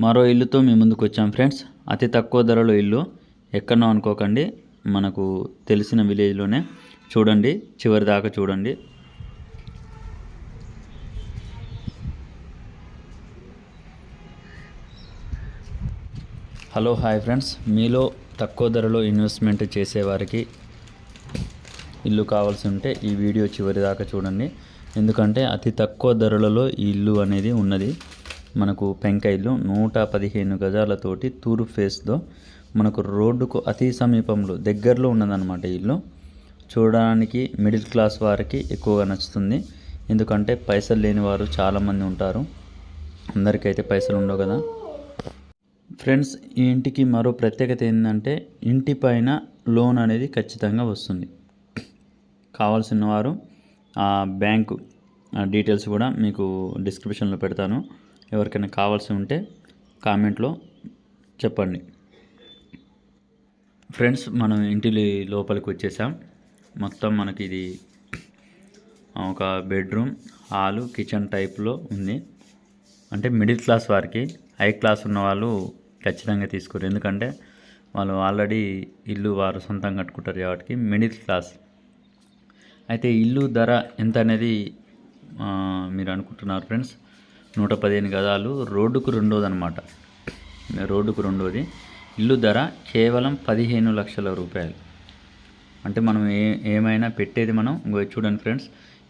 మరో ఇల్లుతో మీ ముందుకు వచ్చాం ఫ్రెండ్స్. అతి తక్కువ ధరలో ఇల్లు. ఎక్కడో అనుకోకండి. మనకు తెలిసిన విలేజ్లోనే చూడండి. చివరి దాకా చూడండి. Hello hi friends. మీలో తక్కువ ధరలో ఇన్వెస్ట్మెంట్ చేసేవారికి ఇల్లు కావాల్సి ఉంటే ఈ వీడియో చివరి దాకా చూడండి. ఎందుకంటే అతి తక్కువ ధరలలో ఈ ఇల్లు అనేది ఉన్నది. మనకు పెంక నూట పదిహేను గజాలతోటి తూర్పు ఫేస్తో మనకు రోడ్డుకు అతి సమీపంలో దగ్గరలో ఉన్నదన్నమాట ఇల్లు. చూడడానికి మిడిల్ క్లాస్ వారికి ఎక్కువగా నచ్చుతుంది. ఎందుకంటే పైసలు లేని వారు చాలామంది ఉంటారు. అందరికైతే పైసలు ఉండవు కదా. ఫ్రెండ్స్ ఈ ఇంటికి మరో ప్రత్యేకత ఏంటంటే ఇంటి పైన లోన్ అనేది ఖచ్చితంగా వస్తుంది. కావాల్సిన వారు ఆ బ్యాంకు ఆ డీటెయిల్స్ కూడా మీకు డిస్క్రిప్షన్లో పెడతాను. ఎవరికైనా కావాల్సి ఉంటే కామెంట్లో చెప్పండి. ఫ్రెండ్స్ మనం ఇంటి లోపలికి వచ్చేసాం. మొత్తం మనకి ఇది ఒక బెడ్రూమ్ హాలు కిచెన్ టైప్లో ఉంది. అంటే మిడిల్ క్లాస్ వారికి హై క్లాస్ ఉన్న వాళ్ళు ఖచ్చితంగా తీసుకోరు. ఎందుకంటే వాళ్ళు ఆల్రెడీ ఇల్లు వారు సొంతంగా కట్టుకుంటారు కాబట్టి మిడిల్ క్లాస్. అయితే ఇల్లు ధర ఎంత అనేది మీరు అనుకుంటున్నారు ఫ్రెండ్స్? నూట పదిహేను గదాలు రోడ్డుకు రెండోది అనమాట రోడ్డుకు రెండోది. ఇల్లు ధర కేవలం పదిహేను లక్షల రూపాయలు. అంటే మనం ఏ ఏమైనా పెట్టేది మనం ఇంకో చూడండి ఫ్రెండ్స్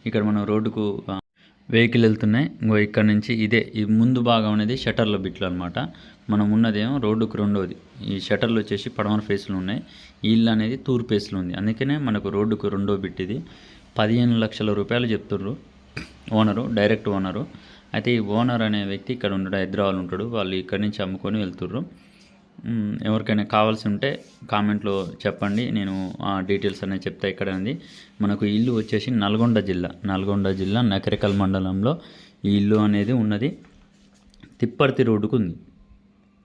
ఇక్కడ మనం రోడ్డుకు వెహికల్ వెళ్తున్నాయి. ఇంకో ఇక్కడ నుంచి ఇదే ఈ ముందు భాగం అనేది షటర్ల బిట్లు అనమాట మనం ఉన్నదేమో రోడ్డుకు రెండోది. ఈ షటర్లు వచ్చేసి పడమర ఫేస్లు ఉన్నాయి. ఈ ఇల్లు అనేది తూర్పు ఫేస్లు ఉంది. అందుకనే మనకు రోడ్డుకు రెండో బిట్ ఇది. పదిహేను లక్షల రూపాయలు చెప్తుర్రు. Owner direct owner. అయితే ఈ ఓనర్ అనే వ్యక్తి ఇక్కడ ఉండడం హైదరాబాద్ ఉంటాడు. వాళ్ళు ఇక్కడి నుంచి అమ్ముకొని వెళ్తుర్రు. ఎవరికైనా కావాల్సి ఉంటే కామెంట్లో చెప్పండి. నేను ఆ డీటెయిల్స్ అనేది చెప్తా ఇక్కడ ఉంది. మనకు ఇల్లు వచ్చేసి నల్గొండ జిల్లా నల్గొండ జిల్లా నకరికల్ మండలంలో ఈ ఇల్లు అనేది ఉన్నది. తిప్పర్తి రోడ్డుకు ఉంది.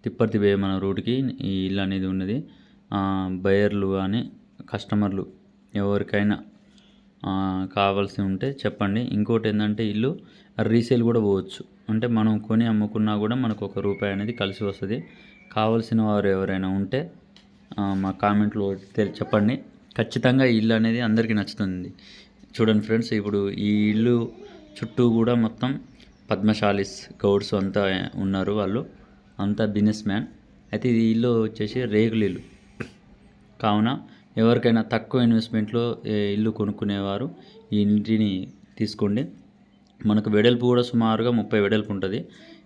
తిప్పర్తి వే మన రోడ్డుకి ఈ ఇల్లు అనేది ఉన్నది. బయర్లు కానీ కస్టమర్లు ఎవరికైనా కావాల్సి ఉంటే చెప్పండి. ఇంకోటి ఏంటంటే ఇల్లు రీసేల్ కూడా పోవచ్చు. అంటే మనం కొని అమ్ముకున్నా కూడా మనకు ఒక రూపాయి అనేది కలిసి వస్తుంది. కావాల్సిన వారు ఎవరైనా ఉంటే మా కామెంట్లో చెప్పండి. ఖచ్చితంగా ఇల్లు అనేది అందరికీ నచ్చుతుంది. చూడండి ఫ్రెండ్స్ ఇప్పుడు ఈ ఇల్లు చుట్టూ కూడా మొత్తం పద్మశాలిస్ గౌడ్స్ అంతా ఉన్నారు వాళ్ళు. అంతా బిజినెస్ మ్యాన్. అయితే ఈ ఇల్లు వచ్చేసి రేగులు ఇల్లు కావున ఎవరికైనా తక్కువ ఇన్వెస్ట్మెంట్లో ఇల్లు కొనుక్కునేవారు ఈ ఇంటిని తీసుకోండి. మనకు వెడల్పు కూడా సుమారుగా ముప్పై వెడల్పు ఉంటుంది.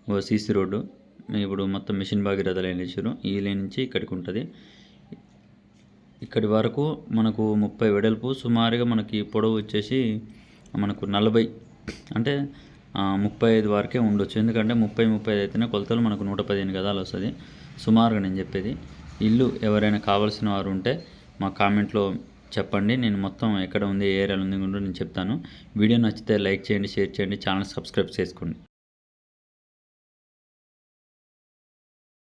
ఓ సీసీ రోడ్డు. ఇప్పుడు మొత్తం మిషన్ భాగీరథ లైన్ ఇచ్చారు ఈ లైన్ నుంచి ఇక్కడికి ఉంటుంది. ఇక్కడి వరకు మనకు ముప్పై వెడల్పు. సుమారుగా మనకి పొడవు వచ్చేసి మనకు నలభై. అంటే ముప్పై ఐదు వరకే ఉండొచ్చు. ఎందుకంటే ముప్పై ముప్పై ఐదు అయితేనే కొలతలు మనకు నూట పదిహేను గదాలు వస్తుంది. సుమారుగా నేను చెప్పేది. ఇల్లు ఎవరైనా కావాల్సిన వారు ఉంటే మా కామెంట్లో చెప్పండి. నేను మొత్తం ఎక్కడ ఉంది ఏ ఏరియాలో ఉంది కూడా నేను చెప్తాను. వీడియో నచ్చితే లైక్ చేయండి షేర్ చేయండి ఛానల్ సబ్స్క్రైబ్ చేసుకోండి.